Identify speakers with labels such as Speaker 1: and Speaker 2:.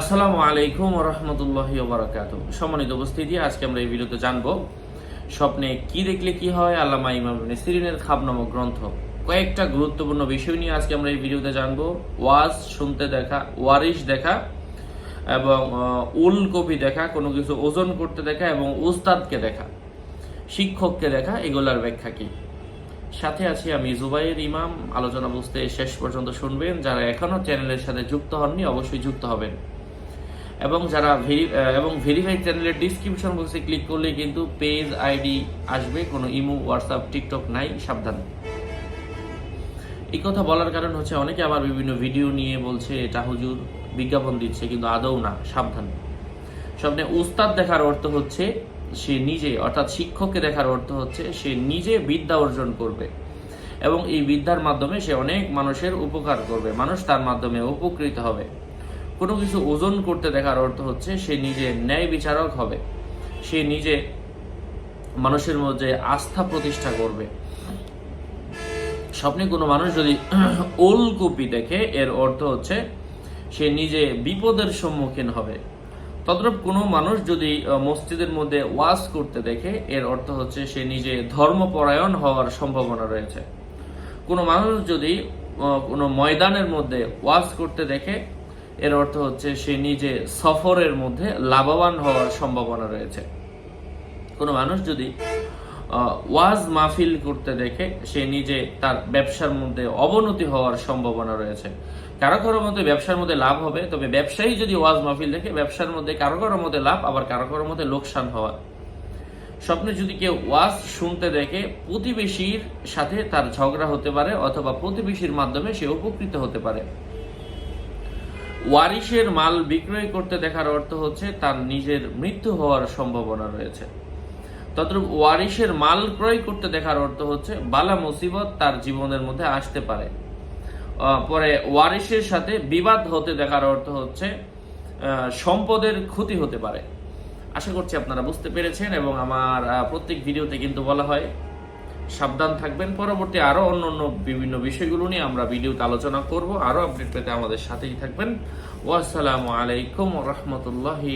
Speaker 1: আসসালামু আলাইকুম রহমতুল্লাহ বারাকাত সম্মানিত উপস্থিতি, আজকে আমরা এই ভিডিওতে জানব স্বপ্নে কি দেখলে কি হয়, আল্লামা ইমাম সিরিনের খাব নামক গ্রন্থ। কয়েকটা গুরুত্বপূর্ণ বিষয় নিয়ে আজকে আমরা এই ভিডিওতে জানব। ওয়াজ শুনতে দেখা, ওয়ারিশ দেখা এবং উল কপি দেখা, কোনো কিছু ওজন করতে দেখা এবং উস্তাদকে দেখা, শিক্ষককে দেখা, এগুলার ব্যাখ্যা কি? সাথে আছি আমি জুবাইয়ের ইমাম, আলোচনা বুঝতে শেষ পর্যন্ত শুনবেন। যারা এখনও চ্যানেলের সাথে যুক্ত হননি, অবশ্যই যুক্ত হবেন। এবং যারা এবং ভেরিফাই চ্যানেলের ডিসক্রিপশন বক্সে ক্লিক করলে কিন্তু পেজ আইডি আসবে, কোনো ইমো হোয়াটসঅ্যাপ টিকটক নাই, সাবধান। এই কথা বলার কারণ হচ্ছে অনেকে আবার বিভিন্ন ভিডিও নিয়ে বলছে, এটা হুজুর বিজ্ঞাপন দিচ্ছে, কিন্তু আদৌ না, সাবধান। স্বপ্নে উস্তাদ দেখার অর্থ হচ্ছে, সে নিজে, অর্থাৎ শিক্ষককে দেখার অর্থ হচ্ছে, সে নিজে বিদ্যা অর্জন করবে। এবং এই বিদ্যার মাধ্যমে সে অনেক মানুষের উপকার করবে, মানুষ তার মাধ্যমে উপকৃত হবে। কোনো কিছু ওজন করতে দেখার অর্থ হচ্ছে সে নিজে ন্যায় বিচারক হবে। সে নিজে মানুষের মধ্যে আস্থা প্রতিষ্ঠা করবে। স্বপ্নে কোনো মানুষ যদি ওলকপি দেখে, এর অর্থ হচ্ছে সে নিজে বিপদের সম্মুখীন হবে। তদ্রূপ কোনো মানুষ যদি মসজিদের মধ্যে ওয়াজ করতে দেখে, এর অর্থ হচ্ছে সে নিজে ধর্মপরায়ণ হওয়ার সম্ভাবনা রয়েছে। কোনো মানুষ যদি কোনো ময়দানের মধ্যে ওয়াজ করতে দেখে এর অর্থ হচ্ছে সে নিজে সফরের মধ্যে লাভবান হওয়ার সম্ভাবনা রয়েছে। কোনো মানুষ যদি ওয়াজ মাহফিল করতে দেখে সে নিজে তার ব্যবসার মধ্যে অবনতি হওয়ার সম্ভাবনা রয়েছে। কারও কারও মধ্যে ব্যবসার মধ্যে লাভ হবে, তবে ব্যবসায়ী যদি ওয়াজ মাহফিল দেখে, ব্যবসার মধ্যে কারও কারও মধ্যে লাভ, আবার কারও কারও মধ্যে লোকসান হওয়া। স্বপ্নে যদি কেউ ওয়াজ শুনতে দেখে, প্রতিবেশীর সাথে তার ঝগড়া হতে পারে, অথবা প্রতিবেশীর মাধ্যমে সে উপকৃত হতে পারে। ওয়ারিশের মাল বিক্রয় করতে দেখার অর্থ হচ্ছে তার নিজের মৃত্যু হওয়ার সম্ভাবনা রয়েছে। তদ্রূপ ওয়ারিশের মাল ক্রয় করতে দেখার অর্থ হচ্ছে বালা মুসিবত তার জীবনের মধ্যে আসতে পারে। পরে ওয়ারিশের সাথে বিবাদ হতে দেখার অর্থ হচ্ছে সম্পদের ক্ষতি হতে পারে। আশা করছি আপনারা বুঝতে পেরেছেন এবং আমার প্রত্যেক ভিডিওতে কিন্তু বলা হয় সাবধান থাকবেন। পরবর্তী আরও অন্য অন্য বিভিন্ন বিষয়গুলো নিয়ে আমরা ভিডিওতে আলোচনা করব। আরও আপডেট পেতে আমাদের সাথেই থাকবেন। ওয়াসালামু আলাইকুম রহমতুল্লাহি